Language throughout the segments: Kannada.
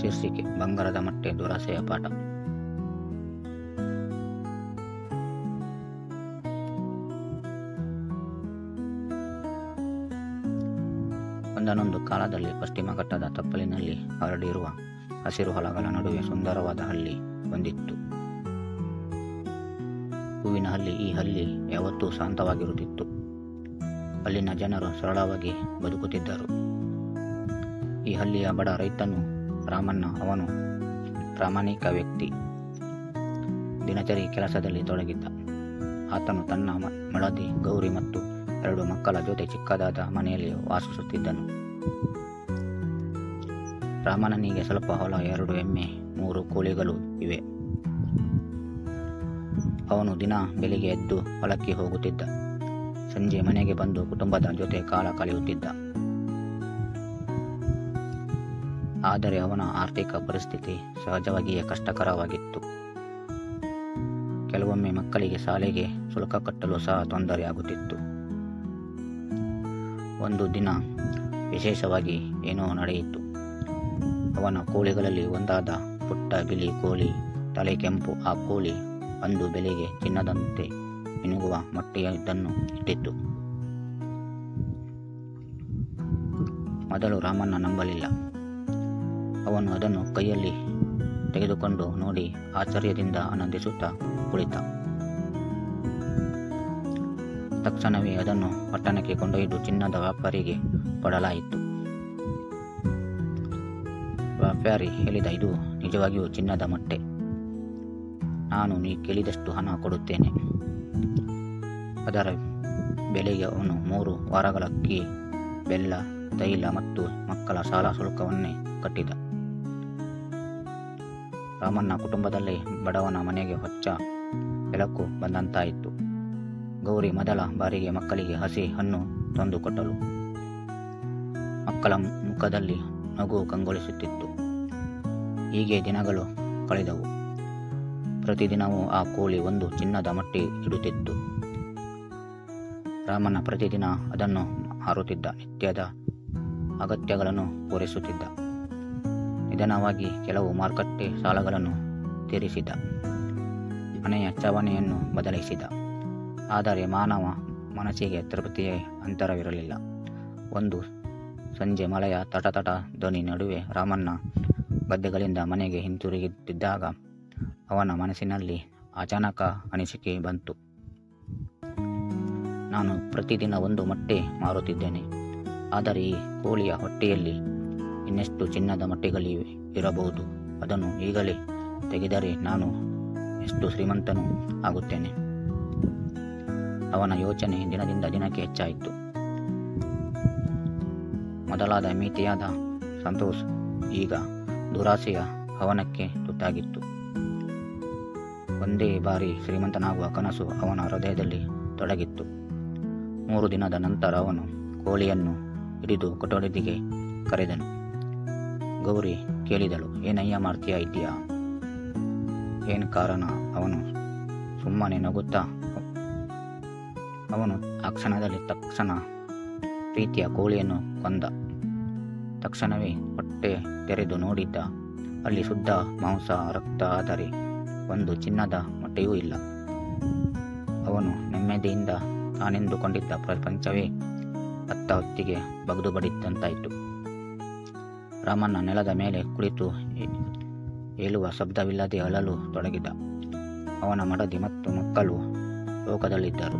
ಶೀರ್ಷಿಕೆ ಬಂಗಾರದ ಮಟ್ಟೆ ದುರಾಸೆಯ ಪಾಠ. ಒಂದನೊಂದು ಕಾಲದಲ್ಲಿ ಪಶ್ಚಿಮ ಘಟ್ಟದ ತಪ್ಪಲಿನಲ್ಲಿ ಹರಡಿರುವ ಹಸಿರು ಹೊಲಗಳ ನಡುವೆ ಸುಂದರವಾದ ಹಳ್ಳಿ ಬಂದಿತ್ತು ಹೂವಿನ ಹಳ್ಳಿ ಈ ಹಳ್ಳಿ ಯಾವತ್ತೂ ಶಾಂತವಾಗಿರುತ್ತಿತ್ತು. ಅಲ್ಲಿನ ಜನರು ಸರಳವಾಗಿ ಬದುಕುತ್ತಿದ್ದರು. ಈ ಹಳ್ಳಿಯ ಬಡ ರೈತನು ರಾಮಣ್ಣ ಅವನು ಪ್ರಾಮಾಣಿಕ ವ್ಯಕ್ತಿ. ದಿನಚರಿ ಕೆಲಸದಲ್ಲಿ ತೊಡಗಿದ್ದ. ಆತನು ತನ್ನ ಮಳದಿ, ಗೌರಿ ಮತ್ತು ಎರಡು ಮಕ್ಕಳ ಜೊತೆ ಚಿಕ್ಕದಾದ ಮನೆಯಲ್ಲಿ ವಾಸಿಸುತ್ತಿದ್ದನು. ರಾಮಣ್ಣನಿಗೆ ಸ್ವಲ್ಪ ಹೊಲ, ಎರಡು ಎಮ್ಮೆ, ಮೂರು ಕೋಳಿಗಳು ಇವೆ. ಅವನು ದಿನ ಬೆಳಿಗ್ಗೆ ಎದ್ದು ಹೊಲಕ್ಕೆ ಹೋಗುತ್ತಿದ್ದ. ಸಂಜೆ ಮನೆಗೆ ಬಂದು ಕುಟುಂಬದ ಜೊತೆ ಕಾಲ ಕಳೆಯುತ್ತಿದ್ದ. ಆದರೆ ಅವನ ಆರ್ಥಿಕ ಪರಿಸ್ಥಿತಿ ಸಹಜವಾಗಿಯೇ ಕಷ್ಟಕರವಾಗಿತ್ತು. ಕೆಲವೊಮ್ಮೆ ಮಕ್ಕಳಿಗೆ ಶಾಲೆಗೆ ಶುಲ್ಕ ಕಟ್ಟಲು ಸಹ ತೊಂದರೆಯಾಗುತ್ತಿತ್ತು ಒಂದು ದಿನ ವಿಶೇಷವಾಗಿ ಏನೋ ನಡೆಯಿತು. ಅವನ ಕೋಳಿಗಳಲ್ಲಿ ಒಂದಾದ ಪುಟ್ಟ ಬಿಳಿ ಕೋಳಿ, ತಲೆ ಕೆಂಪು ಆ ಕೋಳಿ ಅಂದು ಬೆಲೆಗೆ ಚಿನ್ನದಂತೆ ಮಿನುಗುವ ಮೊಟ್ಟೆಯದನ್ನು ಇಟ್ಟಿತ್ತು. ಮೊದಲು ರಾಮಣ್ಣ ನಂಬಲಿಲ್ಲ. ಅವನು ಅದನ್ನು ಕೈಯಲ್ಲಿ ತೆಗೆದುಕೊಂಡು ನೋಡಿ ಆಶ್ಚರ್ಯದಿಂದ ಆನಂದಿಸುತ್ತಾ ಕುಳಿತ. ತಕ್ಷಣವೇ ಅದನ್ನು ಪಟ್ಟಣಕ್ಕೆ ಕೊಂಡೊಯ್ದು ಚಿನ್ನದ ವ್ಯಾಪಾರಿಗೆ ಕೊಡಲಾಯಿತು. ವ್ಯಾಪಾರಿ ಹೇಳಿದ, ಇದು ನಿಜವಾಗಿಯೂ ಚಿನ್ನದ ಮೊಟ್ಟೆ. ನಾನು ನೀ ಕೇಳಿದಷ್ಟು ಹಣ ಕೊಡುತ್ತೇನೆ. ಅದರ ಬೆಲೆಗೆ ಅವನು ಮೂರು ವಾರಗಳ ಅಕ್ಕಿ, ಬೆಲ್ಲ, ತೈಲ ಮತ್ತು ಮಕ್ಕಳ ಶಾಲಾ ಶುಲ್ಕವನ್ನೇ ಕಟ್ಟಿದ. ರಾಮಣ್ಣ ಕುಟುಂಬದಲ್ಲಿ ಬಡವನ ಮನೆಗೆ ಹೊಚ್ಚ ಬೆಳಕು ಬಂದಂತಾಯಿತು. ಗೌರಿ ಮೊದಲ ಬಾರಿಗೆ ಮಕ್ಕಳಿಗೆ ಹಸಿ ಹಣ್ಣು ತಂದು ಕೊಟ್ಟಳು. ಮಕ್ಕಳ ಮುಖದಲ್ಲಿ ನಗು ಕಂಗೊಳಿಸುತ್ತಿತ್ತು. ಹೀಗೆ ದಿನಗಳು ಕಳೆದವು. ಪ್ರತಿದಿನವೂ ಆ ಕೋಳಿ ಒಂದು ಚಿನ್ನದ ಮಟ್ಟಿ ಇಡುತ್ತಿತ್ತು. ರಾಮಣ್ಣ ಪ್ರತಿದಿನ ಅದನ್ನು ಹಾರುತ್ತಿದ್ದ ನಿತ್ಯದ ಅಗತ್ಯಗಳನ್ನು ಪೂರೈಸುತ್ತಿದ್ದ. ನಿಧಾನವಾಗಿ ಕೆಲವು ಮಾರುಕಟ್ಟೆ ಸಾಲಗಳನ್ನು ತೀರಿಸಿದ. ಮನೆಯ ಚಾವಣಿಯನ್ನು ಬದಲಿಸಿದ ಆದರೆ ಮಾನವ ಮನಸ್ಸಿಗೆ ತೃಪ್ತಿಯೇ ಅಂತರವಿರಲಿಲ್ಲ. ಒಂದು ಸಂಜೆ ಮಳೆಯ ತಟತಟ ಧ್ವನಿ ನಡುವೆ ರಾಮಣ್ಣ ಗದ್ದೆಗಳಿಂದ ಮನೆಗೆ ಹಿಂತಿರುಗುತ್ತಿದ್ದಾಗ ಅವನ ಮನಸ್ಸಿನಲ್ಲಿ ಅಚಾನಕ ಅನಿಸಿಕೆ ಬಂತು. ನಾನು ಪ್ರತಿದಿನ ಒಂದು ಮೊಟ್ಟೆ ಮಾರುತ್ತಿದ್ದೇನೆ. ಆದರೆ ಈ ಕೋಳಿಯ ಹೊಟ್ಟೆಯಲ್ಲಿ ಇನ್ನೆಷ್ಟು ಚಿನ್ನದ ಮಟ್ಟಿಗಳಿವೆ ಇರಬಹುದು, ಅದನ್ನು ಈಗಲೇ ತೆಗೆದರೆ ನಾನು ಎಷ್ಟು ಶ್ರೀಮಂತನೂ ಆಗುತ್ತೇನೆ. ಅವನ ಯೋಚನೆ ದಿನದಿಂದ ದಿನಕ್ಕೆ ಹೆಚ್ಚಾಯಿತು. ಮೊದಲಾದ ಮಿತಿಯಾದ ಸಂತೋಷ್ ಈಗ ದುರಾಸೆಯ ಹವನಕ್ಕೆ ತುತ್ತಾಗಿತ್ತು. ಒಂದೇ ಬಾರಿ ಶ್ರೀಮಂತನಾಗುವ ಕನಸು ಅವನ ಹೃದಯದಲ್ಲಿ ತೊಡಗಿತ್ತು. ಮೂರು ದಿನದ ನಂತರ ಅವನು ಕೋಳಿಯನ್ನು ಹಿಡಿದು ಕೊಠಡಿಗೆ ಕರೆದನು. ಗೌರಿ ಕೇಳಿದಳು ಏನಯ್ಯ ಮಾಡ್ತೀಯ ಇದ್ದೀಯಾ? ಏನು ಕಾರಣ? ಅವನು ಸುಮ್ಮನೆ ನಗುತ್ತಾ? ಅವನು ಆ ಕ್ಷಣದಲ್ಲಿ ತಕ್ಷಣ ಪ್ರೀತಿಯ ಕೋಳಿಯನ್ನು ಕೊಂದ. ತಕ್ಷಣವೇ ಹೊಟ್ಟೆ ತೆರೆದು ನೋಡಿದ್ದ. ಅಲ್ಲಿ ಶುದ್ಧ ಮಾಂಸ, ರಕ್ತ, ಆದರೆ ಒಂದು ಚಿನ್ನದ ಮೊಟ್ಟೆಯೂ ಇಲ್ಲ. ಅವನು ನೆಮ್ಮದಿಯಿಂದ ತಾನೆಂದುಕೊಂಡಿದ್ದ ಪ್ರಪಂಚವೇ ಅತ್ತ ಹೊತ್ತಿಗೆ ಬಗೆದು ಬಡಿದಂತಾಯಿತು. ರಾಮಣ್ಣ ನೆಲದ ಮೇಲೆ ಕುಳಿತು ಹೇಳುವ ಶಬ್ದವಿಲ್ಲದೆ ಅಳಲು ತೊಡಗಿದ. ಅವನ ಮಡದಿ ಮತ್ತು ಮಕ್ಕಳು ಲೋಕದಲ್ಲಿದ್ದರು.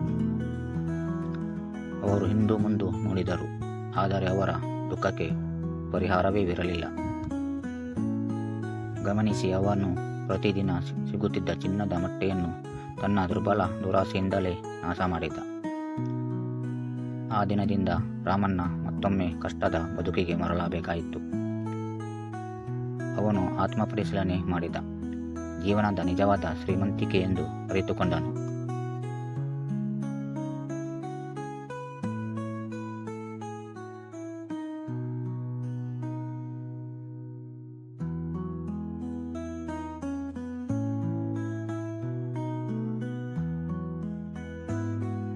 ಅವರು ಹಿಂದು ಮುಂದು ನೋಡಿದರು, ಆದರೆ ಅವರ ದುಃಖಕ್ಕೆ ಪರಿಹಾರವೇ ಇರಲಿಲ್ಲ. ಗಮನಿಸಿ, ಅವನು ಪ್ರತಿದಿನ ಸಿಗುತ್ತಿದ್ದ ಚಿನ್ನದ ಮೊಟ್ಟೆಯನ್ನು ತನ್ನ ದುರ್ಬಲ ದುರಾಸೆಯಿಂದಲೇ ನಾಶ ಮಾಡಿದ. ಆ ದಿನದಿಂದ ರಾಮಣ್ಣ ಮತ್ತೊಮ್ಮೆ ಕಷ್ಟದ ಬದುಕಿಗೆ ಮರಳಬೇಕಾಯಿತು. ಅವನು ಆತ್ಮಪರಿಶೀಲನೆ ಮಾಡಿದ. ಜೀವನದ ನಿಜವಾದ ಶ್ರೀಮಂತಿಕೆ ಎಂದು ಅರಿತುಕೊಂಡನು.